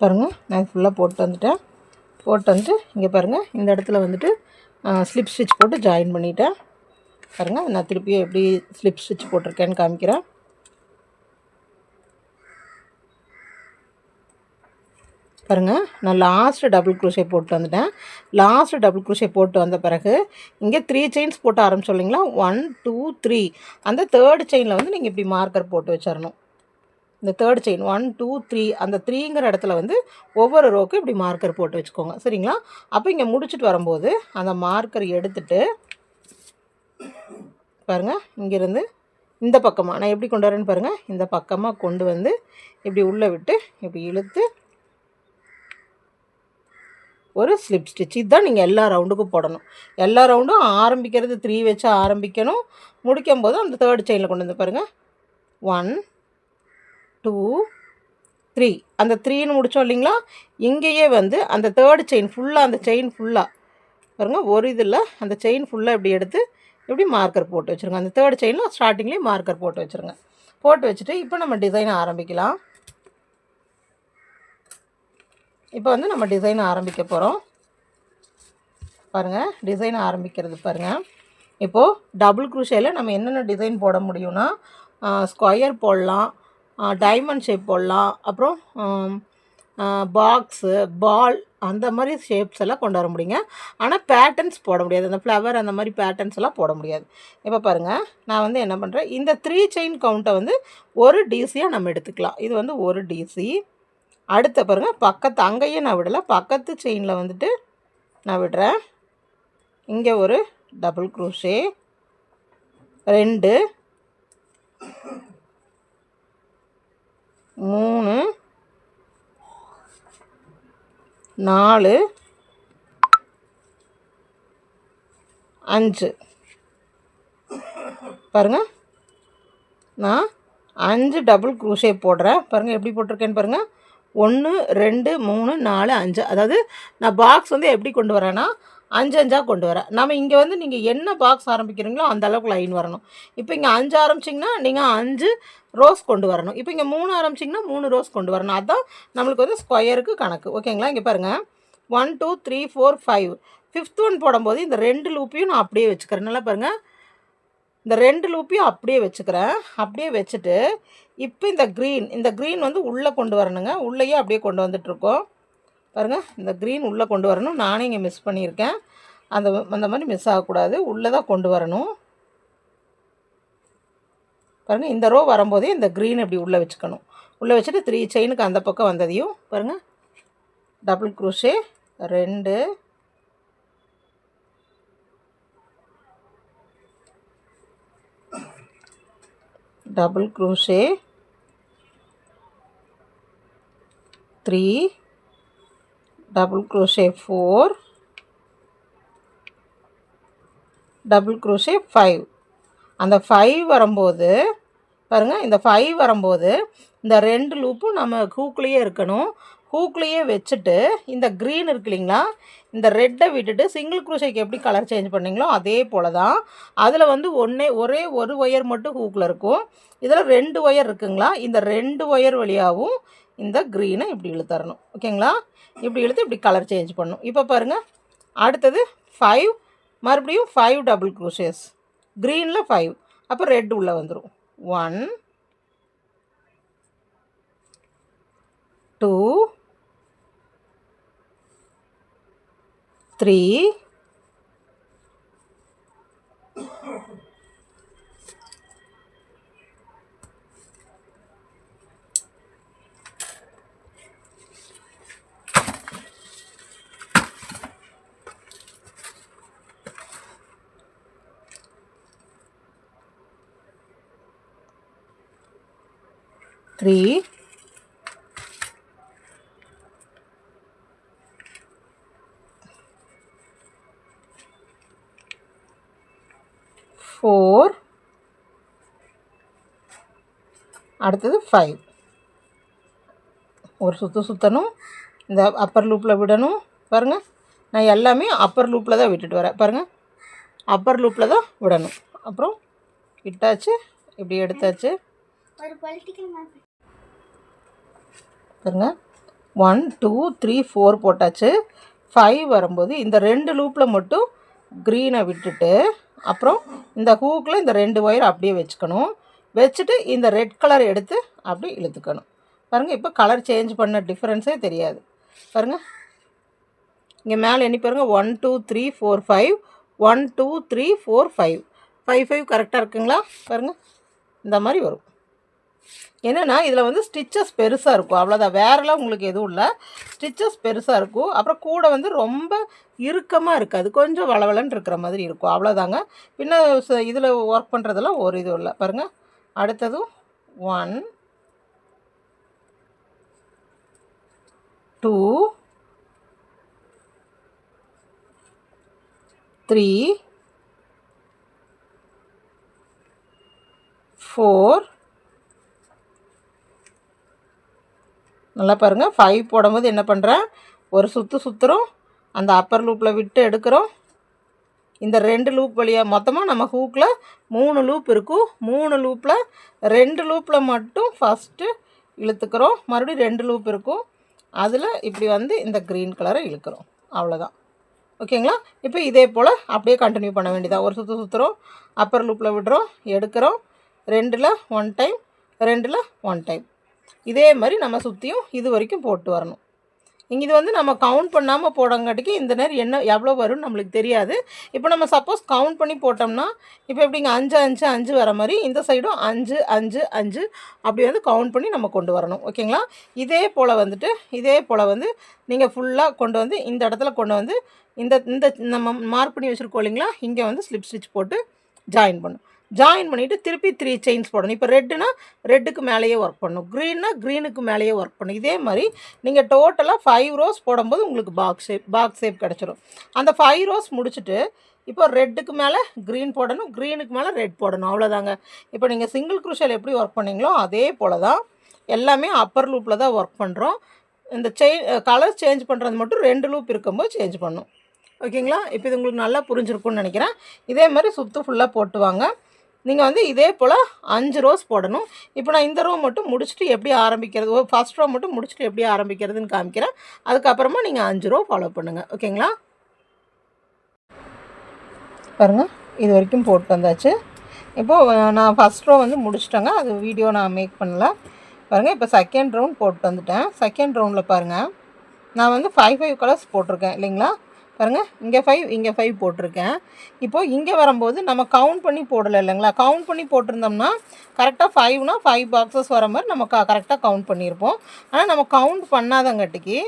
பாருங்கள் நான் ஃபுல்லாக போட்டு வந்துட்டேன். போட்டு வந்துட்டு இங்கே பாருங்கள் இந்த இடத்துல வந்துட்டு ஸ்லிப் ஸ்டிச் போட்டு ஜாயின் பண்ணிட்டேன். பாருங்கள் நான் திருப்பியும் எப்படி ஸ்லிப் ஸ்டிச் போட்டிருக்கேன்னு காமிக்கிறேன். பாருங்கள் நான் லாஸ்ட்டு டபுள் க்ரூஷே போட்டு வந்துட்டேன். லாஸ்ட்டு டபுள் க்ரூஷே போட்டு வந்த பிறகு இங்கே த்ரீ செயின்ஸ் போட்டு ஆரம்பிச்சோம் இல்லைங்களா? ஒன் டூ த்ரீ அந்த தேர்டு செயினில் வந்து நீங்கள் இப்படி மார்க்கர் போட்டு வச்சிடணும் இந்த third chain one two three அந்த த்ரீங்கிற இடத்துல வந்து ஒவ்வொரு ரோக்கும் இப்படி மார்க்கர் போட்டு வச்சுக்கோங்க. சரிங்களா? அப்போ இங்கே முடிச்சுட்டு வரும்போது அந்த மார்க்கர் எடுத்துட்டு பாருங்கள் இங்கேருந்து இந்த பக்கமாக நான் எப்படி கொண்டு வரேன்னு பாருங்கள் இந்த பக்கமாக கொண்டு வந்து இப்படி உள்ளே விட்டு இப்படி இழுத்து ஒரு ஸ்லிப் ஸ்டிச் இதுதான் நீங்கள் எல்லா ரவுண்டுக்கும் போடணும். எல்லா ரவுண்டும் ஆரம்பிக்கிறது த்ரீ வச்சு ஆரம்பிக்கணும். முடிக்கும் போது அந்த தேர்ட் செயினில் கொண்டு வந்து பாருங்கள் ஒன் டூ த்ரீ அந்த த்ரீன்னு முடித்தோம் இல்லைங்களா? இங்கேயே வந்து அந்த தேர்டு செயின் ஃபுல்லாக அந்த செயின் ஃபுல்லாக பாருங்க ஒரு இதில் அந்த செயின் ஃபுல்லாக இப்படி எடுத்து இப்படி மார்க்கர் போட்டு வச்சுருங்க. அந்த தேர்ட் செயினில் ஸ்டார்டிங்லேயே மார்க்கர் போட்டு வச்சுருங்க. போட்டு வச்சுட்டு இப்போ நம்ம டிசைன் ஆரம்பிக்கலாம். இப்போ வந்து நம்ம டிசைன் ஆரம்பிக்க போகிறோம் பாருங்கள் டிசைன் ஆரம்பிக்கிறது பாருங்கள் இப்போது டபுள் குரூஷையில் நம்ம என்னென்ன டிசைன் போட முடியும்னா ஸ்கொயர் போடலாம். டைமண்ட் ஷேப் போடலாம். அப்புறம் பாக்ஸு பால் அந்த மாதிரி ஷேப்ஸ் எல்லாம் கொண்டு வர முடியுங்க. ஆனால் பேட்டர்ன்ஸ் போட முடியாது. அந்த ஃப்ளவர் அந்த மாதிரி பேட்டர்ன்ஸ் எல்லாம் போட முடியாது. இப்போ பாருங்கள் நான் வந்து என்ன பண்ணுறேன் இந்த த்ரீ செயின் கவுண்ட்டை வந்து ஒரு டிசியாக நம்ம எடுத்துக்கலாம். இது வந்து ஒரு டிசி அடுத்த பாருங்கள் பக்கத்து அங்கேயே நான் விடலை. பக்கத்து செயினில் வந்துட்டு நான் விடுறேன். இங்கே ஒரு டபுள் க்ரூஷே ரெண்டு. மூணு நாலு அஞ்சு. பாருங்கள் நான் அஞ்சு டபுள் க்ரூஷே போடுறேன். பாருங்கள் எப்படி போட்டிருக்கேன்னு பாருங்கள் ஒன்று ரெண்டு மூணு நாலு அஞ்சு. அதாவது நான் பாக்ஸ் வந்து எப்படி கொண்டு வரேன்னா அஞ்சு அஞ்சாக கொண்டு வரேன் நம்ம இங்கே வந்து நீங்கள் என்ன பாக்ஸ் ஆரம்பிக்கிறீங்களோ அந்த அளவுக்கு லைன் வரணும். இப்போ இங்கே அஞ்சு ஆரம்பிச்சிங்கன்னா நீங்கள் அஞ்சு ரோஸ் கொண்டு வரணும். இப்போ இங்கே மூணு ஆரம்பிச்சிங்கன்னா மூணு ரோஸ் கொண்டு வரணும். அதுதான் நம்மளுக்கு வந்து ஸ்கொயருக்கு கணக்கு. ஓகேங்களா இங்கே பாருங்கள் one two three four five fifth one போடும்போது இந்த ரெண்டு லூப்பையும் நான் அப்படியே வச்சுக்கிறேன். நல்லா பாருங்கள் இந்த ரெண்டு லூப்பையும் அப்படியே வச்சுக்கிறேன். அப்படியே வச்சுட்டு இப்போ இந்த க்ரீன் இந்த க்ரீன் வந்து உள்ளே கொண்டு வரணுங்க. உள்ளேயே அப்படியே கொண்டு வந்துட்ருக்கோம் பாருங்கள் இந்த க்ரீன் உள்ளே கொண்டு வரணும். நானே இங்கே மிஸ் பண்ணியிருக்கேன். அந்த அந்த மாதிரி மிஸ் ஆகக்கூடாது. உள்ளே தான் கொண்டு வரணும். பாருங்கள் இந்த ரோ வரும்போதே இந்த க்ரீன் இப்படி உள்ளே வச்சுக்கணும். உள்ளே வச்சுட்டு த்ரீ செயினுக்கு அந்த பக்கம் வந்ததையும் பாருங்கள் டபுள் க்ரூஷே ரெண்டு. Double crochet three double crochet 4 double crochet 5 அந்த ஃபைவ் வரும்போது பாருங்கள் இந்த ஃபைவ் வரும்போது இந்த ரெண்டு லூப்பும் நம்ம ஹூக்லேயே இருக்கணும். ஹூக்லேயே வச்சுட்டு இந்த க்ரீன் இருக்கு இல்லைங்களா இந்த ரெட்டை விட்டுட்டு சிங்கிள் குரூஷைக்கு எப்படி கலர் சேஞ்ச் பண்ணீங்களோ அதே போல் தான் அதில் வந்து ஒன்றே ஒரே ஒரு ஒயர் மட்டும் ஹூக்கில் இருக்கும். இதில் ரெண்டு ஒயர் இருக்குங்களா இந்த ரெண்டு ஒயர் வழியாகவும் இந்த க்ரீனை இப்படி இழுத்தரணும். ஓகேங்களா இப்படி இழுத்து இப்படி கலர் சேஞ்ச் பண்ணும். இப்போ பாருங்கள் அடுத்தது ஃபைவ் மறுபடியும் ஃபைவ் டபுள் க்ரூஷேஸ் க்ரீனில் ஃபைவ் அப்போ ரெட் உள்ளே வந்துடும் one two three three four அடுத்தது ஃபைவ் ஒரு சுற்று சுற்றணும் இந்த அப்பர் லூப்பில் விடணும். பாருங்கள் நான் எல்லாமே அப்பர் லூப்பில் தான் விட்டுட்டு வரேன். பாருங்கள் அப்பர் லூப்பில் தான் விடணும். அப்புறம் விட்டாச்சு இப்படி எடுத்தாச்சு. பாருங்க ஒன் டூ த்ரீ ஃபோர் போட்டாச்சு. ஃபைவ் வரும்போது இந்த ரெண்டு லூப்பில் மட்டும் க்ரீனை விட்டுட்டு அப்புறம் இந்த ஹூக்கில் இந்த ரெண்டு ஒயர் அப்படியே வச்சுக்கணும். வச்சுட்டு இந்த ரெட் கலர் எடுத்து அப்படி இழுத்துக்கணும். பாருங்கள் இப்போ கலர் சேஞ்ச் பண்ண டிஃப்ரென்ஸே தெரியாது. பாருங்கள் இங்கே மேலே எண்ணி பாருங்கள் one two three four five one two three four five five five கரெக்டாக இருக்குங்களா? பாருங்கள் இந்த மாதிரி வரும். என்னென்னா இதில் வந்து ஸ்டிச்சஸ் பெருசாக இருக்கும். அவ்வளோதான் வேறெல்லாம் உங்களுக்கு எதுவும் இல்லை. ஸ்டிச்சஸ் பெருசாக இருக்கும். அப்புறம் கூட வந்து ரொம்ப இறுக்கமாக இருக்காது. கொஞ்சம் வளவலன்னு இருக்கிற மாதிரி இருக்கும். அவ்வளோதாங்க பின்ன இதில் ஒர்க் பண்ணுறதெல்லாம் ஒரு இதுவும் இல்லை. பாருங்கள் அடுத்ததும் ஒன் டூ த்ரீ ஃபோர் நல்லா பாருங்கள் ஃபைவ் போடும்போது என்ன பண்ணுறேன் ஒரு சுற்று சுற்றுறோம் அந்த அப்பர் லூப்பில் விட்டு எடுக்கிறோம். இந்த ரெண்டு லூப் வழியாக மொத்தமாக நம்ம ஹூக்கில் மூணு லூப் இருக்கும் மூணு லூப்பில் ரெண்டு லூப்பில் மட்டும் ஃபஸ்ட்டு இழுத்துக்கிறோம். மறுபடியும் ரெண்டு லூப் இருக்கும். அதில் இப்படி வந்து இந்த க்ரீன் கலரை இழுக்கிறோம். அவ்வளோதான் ஓகேங்களா இப்போ இதே போல் அப்படியே கண்டினியூ பண்ண வேண்டியதாக ஒரு சுற்று சுற்றுறோம் அப்பர் லூப்பில் விடுறோம். எடுக்கிறோம். ரெண்டில் ஒன் டைம் ரெண்டில் ஒன் டைம் இதே மாதிரி நம்ம சுற்றியும் இது வரைக்கும் போட்டு வரணும். இங்கே இது வந்து நம்ம கவுண்ட் பண்ணாமல் போடங்காட்டிக்கு இந்த நேரம் என்ன எவ்வளோ வரும்னு நம்மளுக்கு தெரியாது. இப்போ நம்ம சப்போஸ் கவுண்ட் பண்ணி போட்டோம்னா இப்போ எப்படிங்க அஞ்சு அஞ்சு அஞ்சு வர மாதிரி இந்த சைடும் அஞ்சு அஞ்சு அஞ்சு அப்படி வந்து கவுண்ட் பண்ணி நம்ம கொண்டு வரணும். ஓகேங்களா இதே போல் வந்துட்டு இதே போல் வந்து நீங்கள் ஃபுல்லாக கொண்டு வந்து இந்த இடத்துல கொண்டு வந்து இந்த இந்த நம்ம மார்க் பண்ணி வச்சுருக்கோம் இல்லைங்களா? இங்கே வந்து ஸ்லிப் ஸ்டிச் போட்டு ஜாயின் பண்ணும் ஜாயின் பண்ணிவிட்டு திருப்பி த்ரீ செயின்ஸ் போடணும். இப்போ ரெட்டுனா ரெட்டுக்கு மேலேயே ஒர்க் பண்ணணும் க்ரீன்னா க்ரீனுக்கு மேலேயே ஒர்க் பண்ணணும் இதே மாதிரி நீங்கள் டோட்டலாக ஃபைவ் ரோஸ் போடும்போது உங்களுக்கு பாக்ஸ் ஷேப் பாக்ஸ் ஷேப் கிடச்சிரும். அந்த ஃபைவ் ரோஸ் முடிச்சுட்டு இப்போ ரெட்டுக்கு மேலே க்ரீன் போடணும். க்ரீனுக்கு மேலே ரெட் போடணும். அவ்வளோதாங்க இப்போ நீங்கள் சிங்கிள் குருஷல் எப்படி ஒர்க் பண்ணீங்களோ அதே போல் தான் எல்லாமே அப்பர் லூப்பில் தான் ஒர்க் பண்ணுறோம் இந்த செயின் கலர் சேஞ்ச் பண்ணுறது மட்டும் ரெண்டு லூப் இருக்கும்போது சேஞ்ச் பண்ணும். ஓகேங்களா இப்போ இது உங்களுக்கு நல்லா புரிஞ்சிருக்கும்னு நினைக்கிறேன். இதே மாதிரி சுற்று ஃபுல்லாக போட்டுவாங்க. நீங்கள் வந்து இதே போல் அஞ்சு ரோஸ் போடணும். இப்போ நான் இந்த ரோ மட்டும் முடிச்சுட்டு எப்படி ஆரம்பிக்கிறது? ஃபஸ்ட் ரோ மட்டும் முடிச்சுட்டு எப்படி ஆரம்பிக்கிறதுன்னு காமிக்கிறேன். அதுக்கப்புறமா நீங்கள் அஞ்சு ரோ ஃபாலோ பண்ணுங்கள் ஓகேங்களா? பாருங்கள் இது வரைக்கும் போட்டு வந்தாச்சு. இப்போது நான் ஃபஸ்ட் ரோ வந்து முடிச்சிட்டேங்க. அது வீடியோ நான் மேக் பண்ணல. பாருங்கள் இப்போ செகண்ட் ரவுண்ட் போட்டு வந்துட்டேன். செகண்ட் ரவுண்டில் பாருங்கள் நான் வந்து ஃபைவ் ஃபைவ் கலர்ஸ் போட்டிருக்கேன் இல்லைங்களா? பாருங்கள் இங்கே ஃபைவ் இங்கே ஃபைவ் போட்டிருக்கேன். இப்போது இங்கே வரும்போது நம்ம கவுண்ட் பண்ணி போடலை இல்லைங்களா? கவுண்ட் பண்ணி போட்டிருந்தோம்னா கரெக்டாக ஃபைவ்னா ஃபைவ் பாக்ஸஸ் வர மாதிரி நம்ம க கரெக்டாக கவுண்ட் பண்ணியிருப்போம். ஆனால் நம்ம கவுண்ட் பண்ணாதங்காட்டிக்கு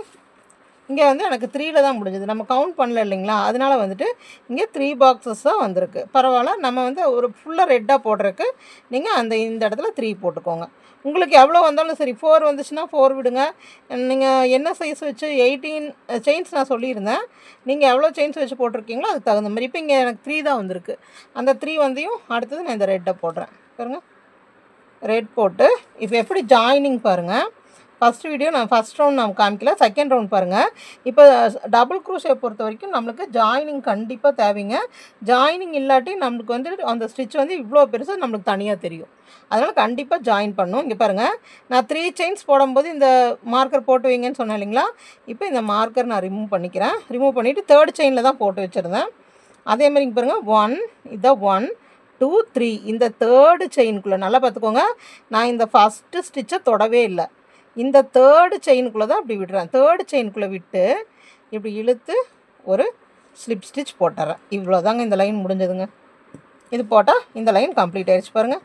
இங்கே வந்து எனக்கு த்ரீயில் தான் முடிஞ்சது. நம்ம கவுண்ட் பண்ணல இல்லைங்களா? அதனால் வந்துட்டு இங்கே த்ரீ பாக்ஸஸ் தான் வந்திருக்கு. பரவாயில்ல நம்ம வந்து ஒரு ஃபுல்லாக ரெட்டாக போடுறதுக்கு நீங்கள் அந்த இந்த இடத்துல த்ரீ போட்டுக்கோங்க. உங்களுக்கு எவ்வளோ வந்தாலும் சரி ஃபோர் வந்துச்சுன்னா ஃபோர் விடுங்க. நீங்கள் என்ன சைஸ் வச்சு எயிட்டீன் செயின்ஸ் நான் சொல்லியிருந்தேன். நீங்கள் எவ்வளோ செயின்ஸ் வச்சு போட்டிருக்கீங்களோ அதுக்கு தகுந்த மாதிரி. இப்போ இங்கே எனக்கு த்ரீ தான் வந்திருக்கு. அந்த த்ரீ வந்தையும் அடுத்தது நான் இந்த ரெட்டை போடுறேன். பாருங்கள் ரெட் போட்டு இப்போ எப்படி ஜாயினிங் பாருங்கள் ஃபஸ்ட் வீடியோ நான் ஃபஸ்ட் ரவுண்ட் நான் காமிக்கல. செகண்ட் ரவுண்ட் பாருங்கள் இப்போ டபுள் க்ரூஷை பொறுத்த வரைக்கும் நம்மளுக்கு ஜாயினிங் கண்டிப்பாக தேவைங்க. ஜாயினிங் இல்லாட்டி நம்மளுக்கு வந்து அந்த ஸ்டிச் வந்து இவ்வளோ பெருசாக நம்மளுக்கு தனியாக தெரியும். அதனால் கண்டிப்பாக ஜாயின் பண்ணும் இங்கே பாருங்கள் நான் த்ரீ செயின்ஸ் போடும்போது இந்த மார்க்கர் போட்டு வைங்கன்னு சொன்னேன் இல்லைங்களா? இப்போ இந்த மார்க்கர் நான் ரிமூவ் பண்ணிக்கிறேன். ரிமூவ் பண்ணிவிட்டு தேர்ட் செயினில் தான் போட்டு வச்சுருந்தேன். அதே மாதிரி இங்கே பாருங்கள் ஒன் இதான் ஒன் டூ த்ரீ இந்த தேர்டு செயினுக்குள்ளே நல்லா பார்த்துக்கோங்க. நான் இந்த ஃபஸ்ட்டு ஸ்டிச்சை தொடவே இல்லை. இந்த தேர்டு செயினுக்குள்ளே தான் அப்படி விடுறேன். தேர்டு செயினுக்குள்ளே விட்டு இப்படி இழுத்து ஒரு ஸ்லிப் ஸ்டிச் போட்டுறேன். இவ்வளோ தாங்க இந்த லைன் முடிஞ்சதுங்க. இது போட்டால் இந்த லைன் கம்ப்ளீட் ஆகிடுச்சு பாருங்கள்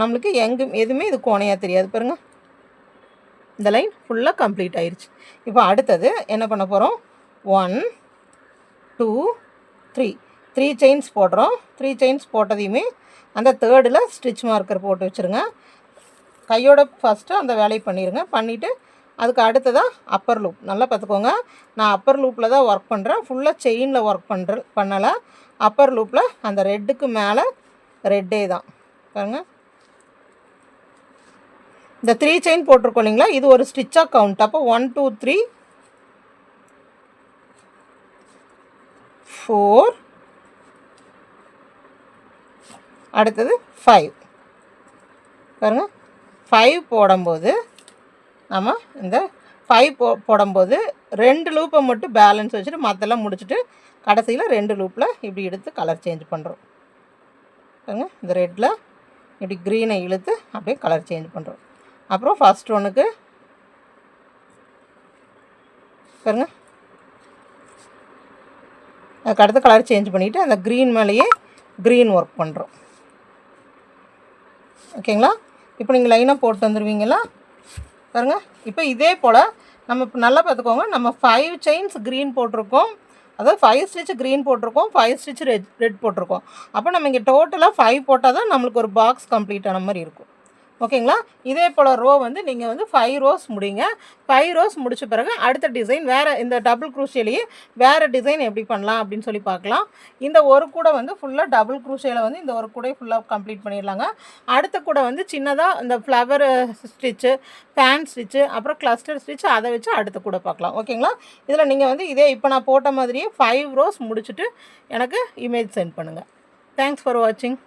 நம்மளுக்கு எங்கே எதுவுமே இது கோணையாக தெரியாது பாருங்கள் இந்த லைன் ஃபுல்லாக கம்ப்ளீட் ஆயிடுச்சு இப்போ அடுத்தது என்ன பண்ண போகிறோம் one two three three chains போடுறோம். த்ரீ செயின்ஸ் போட்டதையுமே அந்த தேர்டில் ஸ்டிச் மார்க்கர் போட்டு வச்சுருங்க. கையோட ஃபஸ்ட்டு அந்த வேலையை பண்ணிடுங்க பண்ணிவிட்டு அதுக்கு அடுத்ததாக அப்பர் லூப் நல்லா பார்த்துக்கோங்க. நான் அப்பர் லூப்பில் தான் ஒர்க் பண்ணுறேன் ஃபுல்லாக செயினில் ஒர்க் பண்ணுற பண்ணலை. அப்பர் லூப்பில் அந்த ரெட்டுக்கு மேலே ரெட்டே தான். பாருங்க. இந்த த்ரீ செயின் போட்டிருக்கோம் இல்லைங்களா? இது ஒரு ஸ்டிச்சாக கவுண்ட் அப்போ ஒன் டூ த்ரீ ஃபோர் அடுத்தது ஃபைவ் பாருங்கள் ஃபைவ் போடும்போது நம்ம இந்த ஃபைவ் போ போடும்போது ரெண்டு லூப்பை மட்டும் பேலன்ஸ் வச்சுட்டு மற்றெல்லாம் முடிச்சுட்டு கடைசியில் ரெண்டு லூப்பில் இப்படி எடுத்து கலர் சேஞ்ச் பண்ணுறோம் பாருங்க இந்த ரெட்டில் இப்படி க்ரீனை இழுத்து அப்படியே கலர் சேஞ்ச் பண்ணுறோம் அப்புறம் ஃபஸ்ட் ஒன்றுக்கு பாருங்க. அதுக்கு அடுத்து கலர் சேஞ்ச் பண்ணிவிட்டு அந்த க்ரீன் மேலேயே க்ரீன் ஒர்க் பண்ணுறோம் ஓகேங்களா இப்போ நீங்கள் லைனாக போட்டு வந்துடுவீங்களா பாருங்கள் இப்போ இதே போல் நம்ம இப்போ நல்லா பார்த்துக்கோங்க. நம்ம ஃபைவ் செயின்ஸ் க்ரீன் போட்டிருக்கோம். அதாவது ஃபைவ் ஸ்டிச் க்ரீன் போட்டிருக்கோம். ஃபைவ் ஸ்டிச் ரெட் ரெட் போட்டிருக்கோம். அப்போ நம்ம இங்கே டோட்டலாக ஃபைவ் போட்டால் தான் நம்மளுக்கு ஒரு பாக்ஸ் கம்ப்ளீட் ஆன மாதிரி இருக்கும். ஓகேங்களா? இதே போல் ரோ வந்து நீங்கள் வந்து ஃபைவ் ரோஸ் முடிங்க. ஃபைவ் ரோஸ் முடித்த பிறகு அடுத்த டிசைன் வேறு இந்த டபுள் குரூஷியிலேயே வேறு டிசைன் எப்படி பண்ணலாம் அப்படின்னு சொல்லி பார்க்கலாம். இந்த ஒரு கூடை வந்து ஃபுல்லாக டபுள் குரூஷியில் வந்து இந்த ஒரு கூடை ஃபுல்லாக கம்ப்ளீட் பண்ணிடலாங்க. அடுத்த கூட வந்து சின்னதாக இந்த ஃப்ளவர் ஸ்டிச்சு ஃபேன் ஸ்டிச்சு அப்புறம் கிளஸ்டர் ஸ்டிச் அதை வச்சு அடுத்த கூட பார்க்கலாம். ஓகேங்களா? இதில் நீங்கள் வந்து இதே இப்போ நான் போட்ட மாதிரியே ஃபைவ் ரோஸ் முடிச்சுட்டு எனக்கு இமேஜ் சென்ட் பண்ணுங்கள் தேங்க்ஸ் ஃபார் வாட்சிங்